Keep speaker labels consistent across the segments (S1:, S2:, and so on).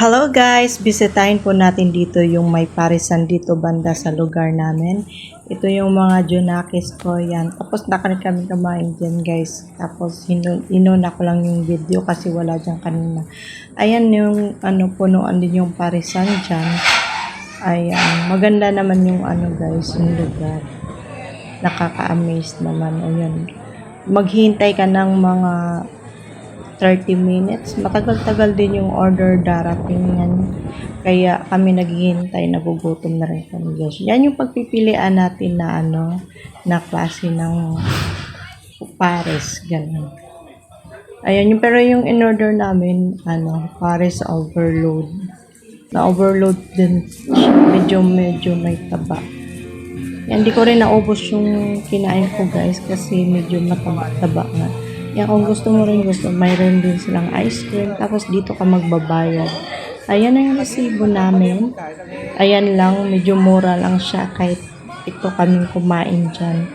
S1: Hello guys! Bisitahin po natin dito yung may parisan dito banda sa lugar namin. Ito yung mga junakis ko yan. Tapos nakalit kami kumain dyan guys. Tapos inu inuna ko lang yung video kasi wala dyan kanina. Ayan yung ano punuan din yung parisan dyan. Ayan. Maganda naman yung ano guys yung lugar. Nakaka-amaze naman. Ayan. Maghintay ka ng mga 30 minutes. Matagal-tagal din yung order darating yan. Kaya kami naghihintay, nagugutom na rin kami guys. Yan yung pagpipilian natin na ano, na klase ng pares, ganun. Ayan, yung, pero yung in-order namin, ano, pares overload. Na-overload din. Medyo, medyo may taba. Yan, di ko rin naubos yung kinain ko guys kasi medyo mataba-taba nga. Yan, kung gusto mo rin gusto, mayroon din silang ice cream. Tapos dito ka magbabayad. Ayan na yung resibo namin. Ayan lang, medyo mura lang siya kahit ito kaming kumain dyan.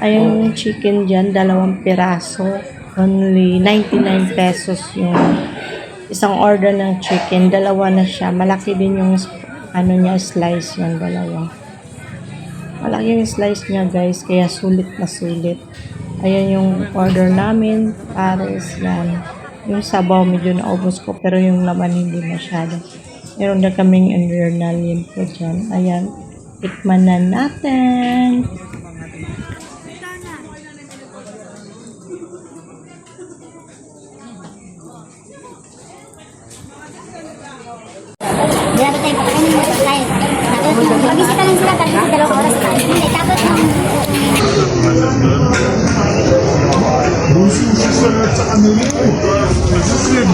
S1: Ayan yung chicken dyan, dalawang piraso. Only 99 pesos yung isang order ng chicken. Dalawa na siya. Malaki din yung ano niya, slice yung dalawa. Malaki yung slice niya guys, kaya sulit na sulit. Ayan yung order namin, pares yan. Yung sabaw medyo naubos ko, pero yung laman hindi masyado. Meron na kaming yun po dyan. Ayan, tikman na natin.
S2: Grabe tayo, pakainin mo sa. Tapos, mag-isita lang sila, tapos dalawang oras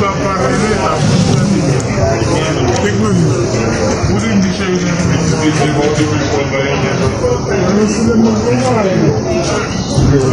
S3: Nagsislip ba para rin tapos Tignan mo. Buti hindi siya yun ang hindi mo ba